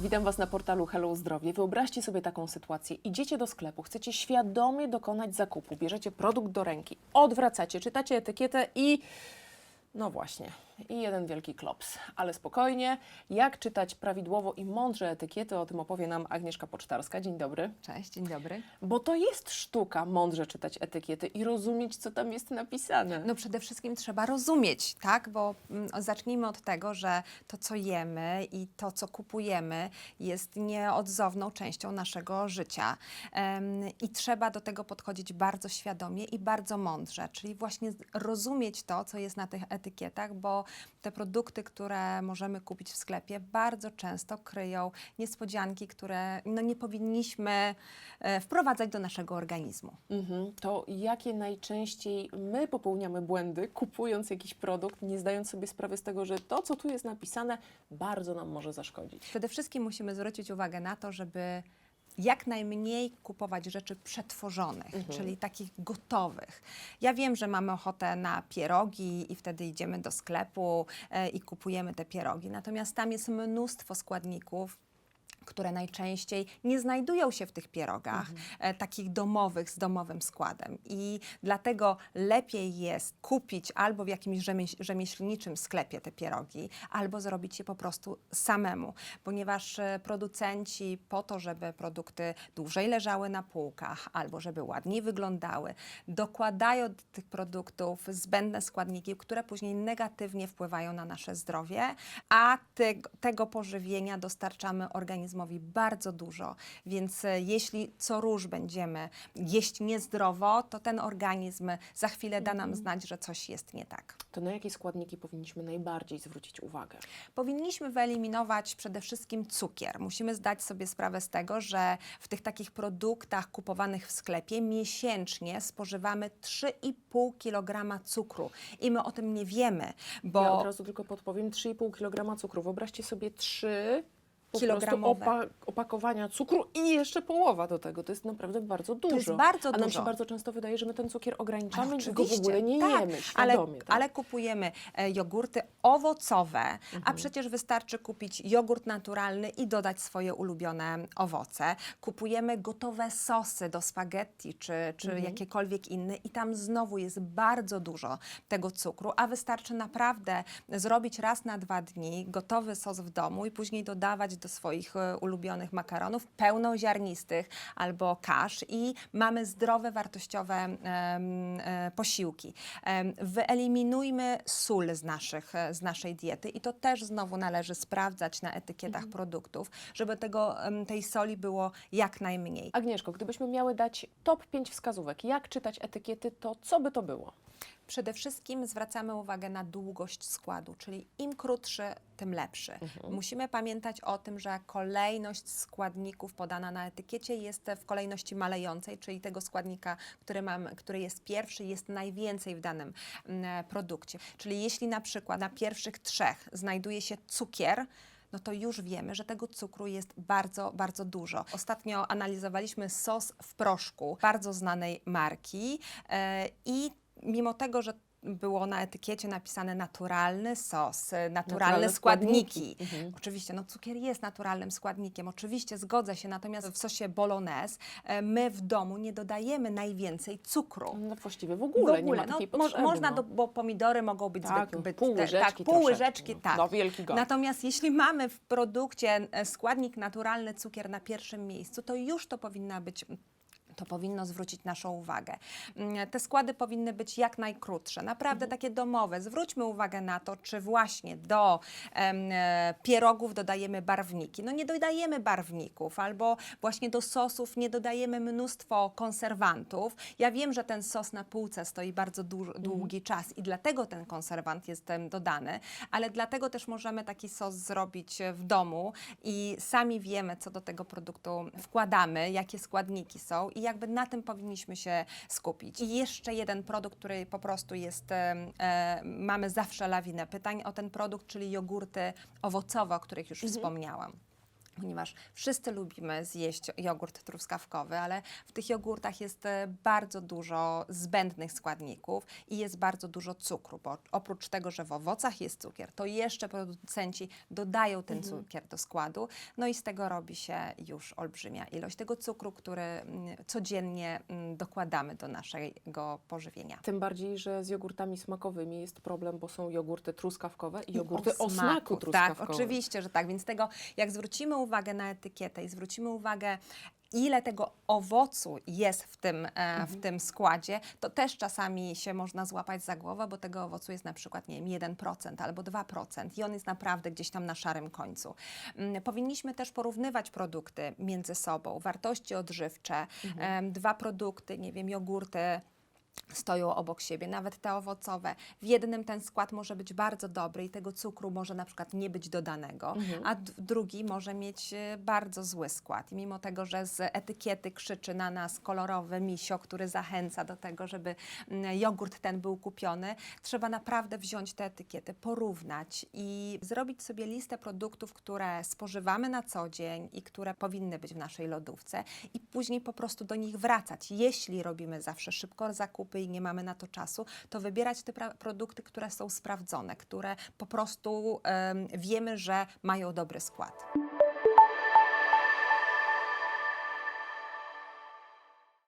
Witam Was na portalu Hello Zdrowie. Wyobraźcie sobie taką sytuację. Idziecie do sklepu, chcecie świadomie dokonać zakupu, bierzecie produkt do ręki, odwracacie, czytacie etykietę i no właśnie, i jeden wielki klops. Ale spokojnie, jak czytać prawidłowo i mądrze etykiety, o tym opowie nam Agnieszka Pocztarska. Dzień dobry. Cześć, dzień dobry. Bo to jest sztuka mądrze czytać etykiety i rozumieć, co tam jest napisane. No przede wszystkim trzeba rozumieć, tak? Bo mm, zacznijmy od tego, że to, co jemy i to, co kupujemy, jest nieodzowną częścią naszego życia. I trzeba do tego podchodzić bardzo świadomie i bardzo mądrze, czyli właśnie rozumieć to, co jest na tych etykietach, bo te produkty, które możemy kupić w sklepie, bardzo często kryją niespodzianki, które no, nie powinniśmy e, wprowadzać do naszego organizmu. Mhm. To jakie najczęściej my popełniamy błędy, kupując jakiś produkt, nie zdając sobie sprawy z tego, że to, co tu jest napisane, bardzo nam może zaszkodzić. Przede wszystkim musimy zwrócić uwagę na to, żeby jak najmniej kupować rzeczy przetworzonych, czyli takich gotowych. Ja wiem, że mamy ochotę na pierogi i wtedy idziemy do sklepu e, i kupujemy te pierogi. Natomiast tam jest mnóstwo składników, które najczęściej nie znajdują się w tych pierogach, e, takich domowych, z domowym składem. I dlatego lepiej jest kupić albo w jakimś rzemieś- rzemieślniczym sklepie te pierogi, albo zrobić je po prostu samemu, ponieważ e, producenci po to, żeby produkty dłużej leżały na półkach, albo żeby ładniej wyglądały, dokładają do tych produktów zbędne składniki, które później negatywnie wpływają na nasze zdrowie, a tego, tego pożywienia dostarczamy organizmowi bardzo dużo. Więc e, jeśli co róż będziemy jeść niezdrowo, to ten organizm za chwilę da nam znać, że coś jest nie tak. To na jakie składniki powinniśmy najbardziej zwrócić uwagę? Powinniśmy wyeliminować przede wszystkim cukier. Musimy zdać sobie sprawę z tego, że w tych takich produktach kupowanych w sklepie miesięcznie spożywamy 3,5 kg cukru i my o tym nie wiemy, bo Ja od razu tylko podpowiem, 3,5 kg cukru. Wyobraźcie sobie 3 po prostu Kilogramowe. opa- opakowania cukru i jeszcze połowa do tego. To jest naprawdę bardzo dużo. jest bardzo A nam dużo. się bardzo często wydaje, że my ten cukier ograniczamy, Ale że go w ogóle nie tak, jemy ale, świadomie. tak? ale kupujemy e, jogurty owocowe, Mhm. a przecież wystarczy kupić jogurt naturalny i dodać swoje ulubione owoce. Kupujemy gotowe sosy do spaghetti czy, czy Mhm. jakiekolwiek inne i tam znowu jest bardzo dużo tego cukru, a wystarczy naprawdę zrobić raz na dwa dni gotowy sos w domu i później dodawać do swoich e, ulubionych makaronów pełnoziarnistych albo kasz i mamy zdrowe, wartościowe e, posiłki. Wyeliminujmy sól z, naszych, e, z naszej diety i to też znowu należy sprawdzać na etykietach produktów, żeby tego, tej soli było jak najmniej. Agnieszko, gdybyśmy miały dać top 5 wskazówek, jak czytać etykiety, to co by to było? Przede wszystkim zwracamy uwagę na długość składu, czyli im krótszy, tym lepszy. Musimy pamiętać o tym, że kolejność składników podana na etykiecie jest w kolejności malejącej, czyli tego składnika, który, mamy, który jest pierwszy, jest najwięcej w danym mm, produkcie. Czyli jeśli na przykład na pierwszych trzech znajduje się cukier, no to już wiemy, że tego cukru jest bardzo, bardzo dużo. Ostatnio analizowaliśmy sos w proszku bardzo znanej marki e, i mimo tego, że było na etykiecie napisane naturalny sos, e, naturalne, Naturalne składniki. składniki. Mhm. Oczywiście, no cukier jest naturalnym składnikiem, oczywiście zgodzę się, natomiast w sosie bolognese e, my w domu nie dodajemy najwięcej cukru. No właściwie w ogóle, nie ma no, potrzeby. Można, no. do, bo pomidory mogą być Tak, zbyt, zbyt pół łyżeczki tak, pół łyżeczki, no. tak. No, wielki. Natomiast jeśli mamy w produkcie e, składnik naturalny, cukier na pierwszym miejscu, to już to powinna być to powinno zwrócić naszą uwagę. Mm, Te składy powinny być jak najkrótsze, naprawdę takie domowe. Zwróćmy uwagę na to, czy właśnie do em, e, pierogów dodajemy barwniki. No nie dodajemy barwników, albo właśnie do sosów nie dodajemy mnóstwo konserwantów. Ja wiem, że ten sos na półce stoi bardzo dłu- długi czas i dlatego ten konserwant jest dodany, ale dlatego też możemy taki sos zrobić e, w domu i sami wiemy, co do tego produktu wkładamy, jakie składniki są i jakby na tym powinniśmy się skupić. I jeszcze jeden produkt, który po prostu jest, e, mamy zawsze lawinę pytań o ten produkt, czyli jogurty owocowe, o których już wspomniałam. Ponieważ wszyscy lubimy zjeść jogurt truskawkowy, ale w tych jogurtach jest e, bardzo dużo zbędnych składników i jest bardzo dużo cukru, bo oprócz tego, że w owocach jest cukier, to jeszcze producenci dodają ten cukier do składu, no i z tego robi się już olbrzymia ilość tego cukru, który mm, codziennie mm, dokładamy do naszego pożywienia. Tym bardziej, że z jogurtami smakowymi jest problem, bo są jogurty truskawkowe i jogurty o, smaku truskawkowym. Tak, oczywiście, że tak. Więc tego, jak zwrócimy uwagę na etykietę i zwrócimy uwagę, ile tego owocu jest w tym, e, w tym składzie, to też czasami się można złapać za głowę, bo tego owocu jest na przykład, nie wiem, 1% albo 2% i on jest naprawdę gdzieś tam na szarym końcu. Mm, Powinniśmy też porównywać produkty między sobą, wartości odżywcze, em, dwa produkty, nie wiem, jogurty, stoją obok siebie, nawet te owocowe. W jednym ten skład może być bardzo dobry i tego cukru może na przykład nie być dodanego, a d- drugi może mieć e, bardzo zły skład. I mimo tego, że z etykiety krzyczy na nas kolorowy misio, który zachęca do tego, żeby jogurt ten był kupiony, trzeba naprawdę wziąć tę etykietę, porównać i zrobić sobie listę produktów, które spożywamy na co dzień i które powinny być w naszej lodówce i później po prostu do nich wracać. Jeśli robimy zawsze szybko zakupy i nie mamy na to czasu, to wybierać te produkty, które są sprawdzone, które po prostu em, wiemy, że mają dobry skład.